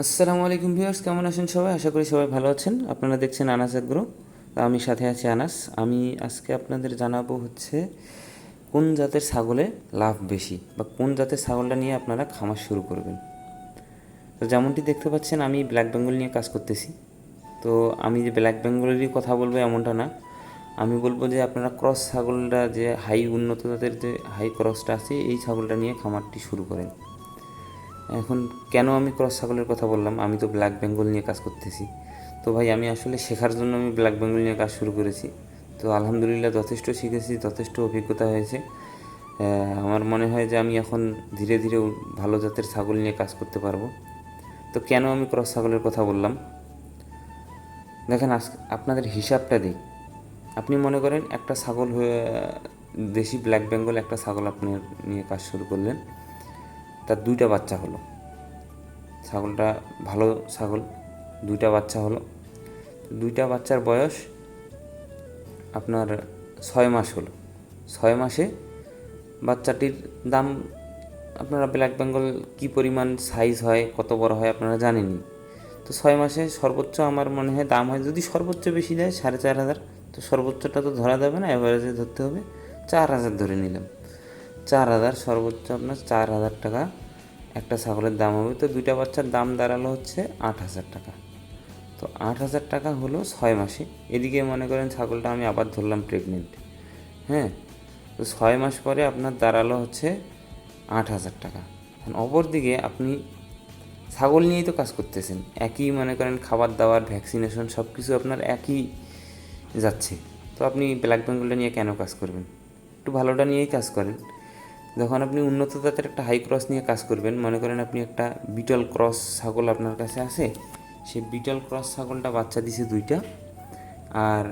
আসসালামু আলাইকুম ভিউয়ার্স, কেমন আছেন সবাই? আশা করি সবাই ভালো আছেন। আপনারা দেখছেন আনাস গ্রো আমি সাথে আছি আনাস। আমি আজকে আপনাদের জানাব হচ্ছে কোন জাতের ছাগলে লাভ বেশি বা কোন জাতের ছাগলটা নিয়ে আপনারা খামার শুরু করবেন। তো যেমনটি দেখতে পাচ্ছেন, আমি ব্ল্যাক বেঙ্গল নিয়ে কাজ করতেছি। তো আমি যে ব্ল্যাক বেঙ্গলেরই কথা বলব এমনটা না। আমি বলব যে আপনারা ক্রস ছাগলটা যে হাই উন্নত জাতের যে হাই ক্রসটা আছে, এই ছাগলটা নিয়ে খামারটি শুরু করেন। এখন কেন আমি ক্রস ছাগলের কথা বললাম? আমি তো ব্ল্যাক বেঙ্গল নিয়ে কাজ করতেছি। তো ভাই, আমি আসলে শেখার জন্য আমি ব্ল্যাক বেঙ্গল নিয়ে কাজ শুরু করেছি। তো আলহামদুলিল্লাহ যথেষ্ট শিখেছি, যথেষ্ট অভিজ্ঞতা হয়েছে। আমার মনে হয় যে আমি এখন ধীরে ধীরে ভালো জাতের ছাগল নিয়ে কাজ করতে পারব। তো কেন আমি ক্রস ছাগলের কথা বললাম? দেখেন, আজ আপনাদের হিসাবটা দিই। আপনি মনে করেন একটা ছাগল হয়ে, দেশি ব্ল্যাক বেঙ্গল একটা ছাগল আপনি নিয়ে কাজ শুরু করলেন। তার দুইটা বাচ্চা হলো। ছাগলটা ভালো ছাগল, দুইটা বাচ্চা হলো। দুইটা বাচ্চার বয়স আপনার ছয় মাস হলো। ছয় মাসে বাচ্চাটির দাম আপনারা ব্ল্যাক বেঙ্গল কী পরিমাণ সাইজ হয়, কত বড় হয় আপনারা জানেনই। তো ছয় মাসে সর্বোচ্চ আমার মনে হয় দাম হয়, যদি সর্বোচ্চ বেশি দেয় সাড়ে চার হাজার। তো সর্বোচ্চটা তো ধরা যাবে না অ্যাভারেজে ধরতে হবে। চার হাজার ধরে নিলাম। চার হাজার, সর্বোচ্চ আপনার চার হাজার টাকা একটা ছাগলের দাম হবে। তো দুইটা বাচ্চার দাম দাঁড়াল হচ্ছে আট হাজার টাকা। তো আট হাজার টাকা হলো ছয় মাসে। এদিকে মনে করেন ছাগলটা আমি আবার ধরলাম প্রেগনেন্ট হ্যাঁ? তো ছয় মাস পরে আপনার দাঁড়াল হচ্ছে আট হাজার টাকা। অপরদিকে আপনি ছাগল নিয়েই তো কাজ করতেছেন। একই মনে করেন খাবার দাবার ভ্যাকসিনেশন সব কিছু আপনার একই যাচ্ছে। তো আপনি ব্ল্যাক বেঙ্গলটা নিয়ে কেন কাজ করবেন? একটু ভালোটা নিয়েই কাজ করেন। যখন আপনি উন্নত জাতের একটা হাই ক্রস নিয়ে কাজ করবেন, মনে করেন আপনি একটা বিটল ক্রস ছাগল আপনার কাছে আছে, সে বিটল ক্রস ছাগলটা বাচ্চা দিছে দুইটা, আর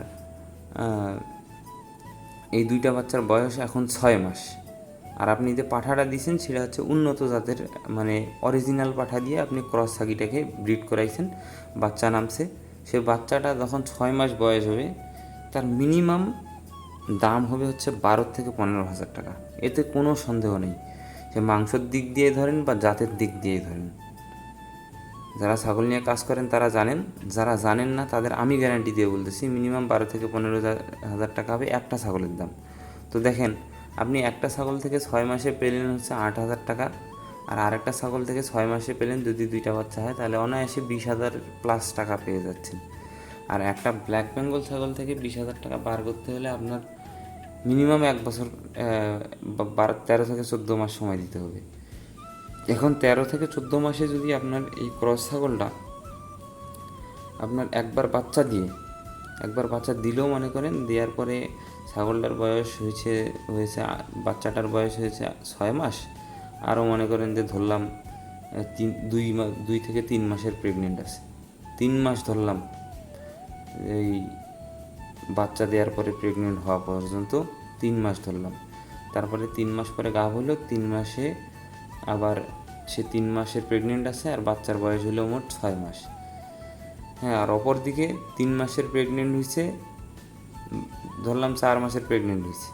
এই দুইটা বাচ্চার বয়স এখন ছয় মাস। আর আপনি যে পাঠাটা দিয়েছেন সেটা হচ্ছে উন্নত জাতের মানে অরিজিনাল পাঠা দিয়ে আপনি ক্রস ছাগিটাকে ব্রিড করাইছেন, বাচ্চা নামছে। সে বাচ্চাটা যখন ছয় মাস বয়স হবে, তার মিনিমাম দাম হবে হচ্ছে বারো থেকে পনেরো হাজার টাকা। এতে কোনো সন্দেহ নেই সে মাংসর দিক দিয়ে ধরেন বা জাতের দিক দিয়ে ধরেন। যারা ছাগল নিয়ে কাজ করেন তারা জানেন, যারা জানেন না তাদের আমি গ্যারান্টি দিয়ে বলতেছি মিনিমাম বারো থেকে পনেরো হাজার- টাকা হবে একটা ছাগলের দাম। তো দেখেন, আপনি একটা ছাগল থেকে ছয় মাসে পেলেন হচ্ছে আট হাজার টাকা আর আরেকটা ছাগল থেকে ছয় মাসে পেলেন যদি দুইটা বাচ্চা হয় তাহলে অনায়াসে বিশ হাজার প্লাস টাকা পেয়ে যাচ্ছেন। আর একটা ব্ল্যাক বেঙ্গল ছাগল থেকে বিশ হাজার টাকা বার করতে হলে আপনার মিনিমাম এক বছর বারো, তেরো থেকে চোদ্দ মাস সময় দিতে হবে। এখন তেরো থেকে চোদ্দ মাসে যদি আপনার এই ক্রস ছাগলটা আপনার একবার বাচ্চা দিয়ে, একবার বাচ্চা দিলেও মনে করেন, দেওয়ার পরে ছাগলটার বয়স হয়েছে হয়েছে বাচ্চাটার বয়স হয়েছে ছয় মাস, আরও মনে করেন যে ধরলাম তিন, দুই দুই থেকে তিন মাসের প্রেগনেন্ট আছে। তিন মাস ধরলাম, এই বাচ্চা দেওয়ার পরে প্রেগনেন্ট হওয়া পর্যন্ত তিন মাস ধরলাম। তারপরে তিন মাস পরে গা হলো, তিন মাসে আবার সে তিন মাসের প্রেগনেন্ট আছে আর বাচ্চার বয়স হলো মোট ছয় মাস। হ্যাঁ আর অপর দিকে তিন মাসের প্রেগনেন্ট হয়েছে ধরলাম চার মাসের প্রেগনেন্ট হয়েছে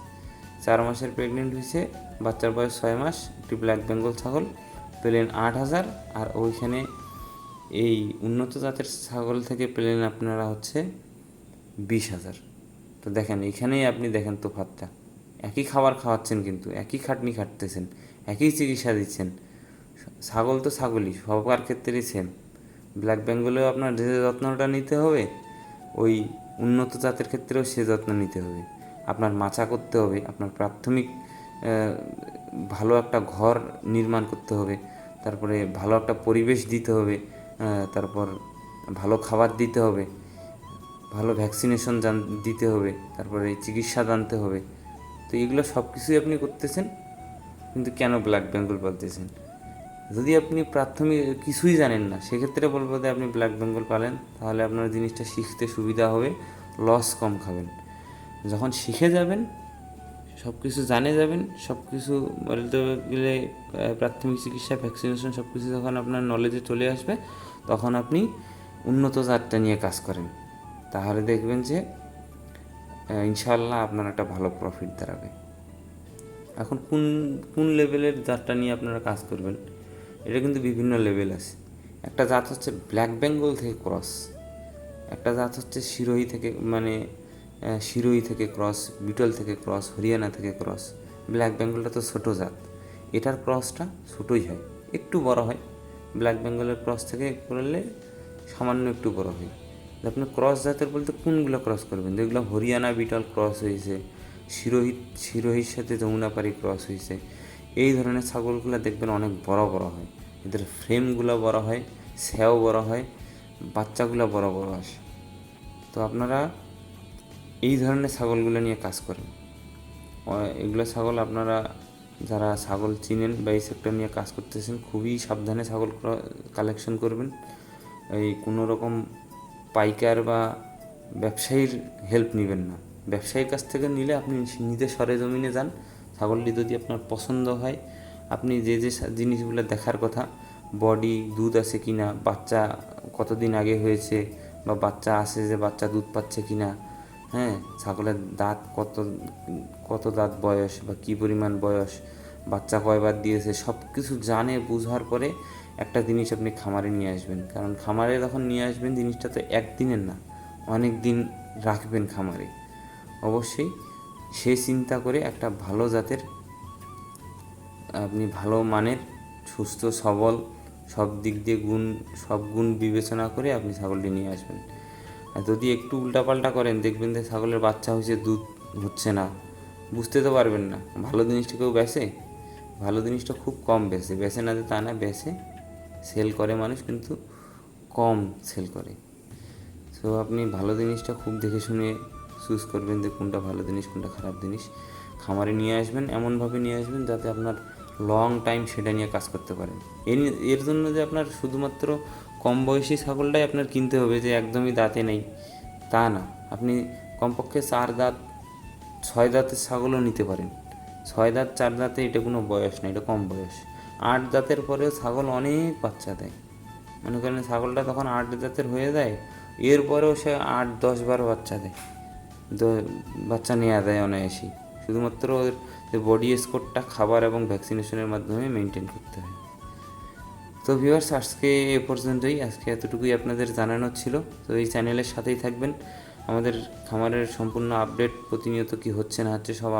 চার মাসের প্রেগনেন্ট হয়েছে বাচ্চার বয়স ছয় মাস, একটি ব্ল্যাক বেঙ্গল ছাগল, পেলেন আট হাজার, আর ওইখানে এই উন্নত জাতের ছাগল থেকে পেলেন আপনারা হচ্ছে বিশ হাজার। তো দেখেন, এখানেই আপনি দেখেন তোফাতটা। একই খাবার খাওয়াচ্ছেন কিন্তু, একই খাটনি খাটতেছেন, একই চিকিৎসা দিচ্ছেন। ছাগল তো ছাগলই, সবার ক্ষেত্রেই সেম ব্ল্যাক বেঙ্গলেও আপনার যে যত্নটা নিতে হবে, ওই উন্নত জাতের ক্ষেত্রেও সে যত্ন নিতে হবে। আপনার মাচা করতে হবে, আপনার প্রাথমিক ভালো একটা ঘর নির্মাণ করতে হবে, তারপরে ভালো একটা পরিবেশ দিতে হবে তারপর ভালো খাবার দিতে হবে। ভালো ভ্যাকসিনেশন জান, দিতে হবে, তারপরে চিকিৎসা জানতে হবে। তো এগুলো সব কিছুই আপনি করতেছেন, কিন্তু কেন ব্ল্যাক বেঙ্গল পালতেছেন? যদি আপনি প্রাথমিক, কিছুই জানেন না, সেক্ষেত্রে বলব যে আপনি ব্ল্যাক বেঙ্গল পালেন, তাহলে আপনার জিনিসটা শিখতে সুবিধা হবে লস কম খাবেন। যখন শিখে যাবেন সব কিছু জানে যাবেন সব কিছু বলতে গেলে প্রাথমিক চিকিৎসা ভ্যাকসিনেশন সব কিছু যখন আপনার নলেজে চলে আসবে, তখন আপনি উন্নত জাতটা নিয়ে কাজ করেন। তাহলে দেখবেন যে ইনশাল্লাহ আপনার একটা ভালো প্রফিট দাঁড়াবে। এখন কোন কোন লেভেলের জাতটা নিয়ে আপনারা কাজ করবেন, এটা কিন্তু বিভিন্ন লেভেল আছে। একটা জাত হচ্ছে ব্ল্যাক বেঙ্গল থেকে ক্রস একটা জাত হচ্ছে শিরোহী থেকে মানে শিরোহী থেকে ক্রস বিটল থেকে ক্রস হরিয়ানা থেকে ক্রস ব্ল্যাক বেঙ্গলটা তো ছোটো জাত, এটার ক্রসটা ছোটোই হয়, একটু বড় হয়। ব্ল্যাক বেঙ্গলের ক্রস থেকে করলে সামান্য একটু বড় হয়। তো আপনি ক্রস জাতের বলতে কোনগুলো ক্রস করবেন? যেগুলো হরিয়ানা বিটল ক্রস হয়েছে শিরোহিত শিরোহির সাথে যমুনাপাড়ি ক্রস হয়েছে এই ধরনের ছাগলগুলো দেখবেন অনেক বড় বড় হয়। এদের ফ্রেমগুলো বড় হয় স্যাও বড় হয়, বাচ্চাগুলো বড় বড় আসে। তো আপনারা এই ধরনের ছাগলগুলো নিয়ে কাজ করেন। এগুলো ছাগল আপনারা যারা ছাগল চিনেন বা এই সেক্টর নিয়ে কাজ করতেছেন, খুবই সাবধানে ছাগল কালেকশন করবেন। এই কোনো রকম পাইকার বা ব্যবসায়ীর হেল্প নেবেন না। ব্যবসায়ীর কাছ থেকে নিলে আপনি নিজে সরে জমিনে যান। ছাগলটি যদি আপনার পছন্দ হয়, আপনি যে যে জিনিসগুলো দেখার কথা বডি দুধ আছে কি না বাচ্চা কতদিন আগে হয়েছে বা বাচ্চা আসে যে বাচ্চা দুধ পাচ্ছে কি না হ্যাঁ ছাগলের দাঁত কত কত দাঁত বয়স বা কী পরিমাণ বয়স বাচ্চা কয়বার দিয়েছে সব কিছু জানে, বুঝার পরে একটা জিনিস আপনি খামারে নিয়ে আসবেন। কারণ খামারে যখন নিয়ে আসবেন, জিনিসটা তো একদিনের না, অনেক দিন রাখবেন খামারে। অবশ্যই সে চিন্তা করে একটা ভালো জাতের, আপনি ভালো মানের, সুস্থ, সবল, সব দিক দিয়ে গুণ, সব গুণ বিবেচনা করে আপনি ছাগলটি নিয়ে আসবেন। আর যদি একটু উল্টাপাল্টা করেন, দেখবেন যে ছাগলের বাচ্চা হয়েছে, দুধ হচ্ছে না। বুঝতে তো পারবেন না। ভালো জিনিসটা কেউ বেচে ভালো জিনিসটা খুব কম বেছে বেছে না যে তা না বেছে সেল করে মানুষ, কিন্তু কম সেল করে। সো আপনি ভালো জিনিসটা খুব দেখে শুনে চুজ করবেন যে কোনটা ভালো জিনিস, কোনটা খারাপ জিনিস। খামারে নিয়ে আসবেন, এমনভাবে নিয়ে আসবেন যাতে আপনার লং টাইম সেটা নিয়ে কাজ করতে পারেন। এর এর জন্য যে আপনার শুধুমাত্র কম বয়সী ছাগলটাই আপনার কিনতে হবে যে একদমই দাঁতে নেই, তা না। আপনি কমপক্ষে চার দাঁত, ছয় দাঁতের ছাগলও নিতে পারেন। ছয় দাঁত, চার দাঁতে এটা কোনো বয়স না, এটা কম বয়স। আট দাঁতের পরেও ছাগল অনেক বাচ্চা দেয়। মনে করেন ছাগলটা তখন আট জাতের হয়ে যায়, এরপরেও সে আট, দশ, বারো বাচ্চা দেয়। বাচ্চা নেওয়া দেয় অনায়াসই শুধুমাত্র যে বডি স্কোরটা খাবার এবং ভ্যাকসিনেশনের মাধ্যমে মেনটেন করতে হয়। তো ভিউয়ার্স আজকে এ পর্যন্তই। আজকে এতটুকুই আপনাদের জানানোর ছিল। তো এই চ্যানেলের সাথেই থাকবেন। আমাদের খামারের সম্পূর্ণ আপডেট প্রতিনিয়ত কি হচ্ছে না হচ্ছে সব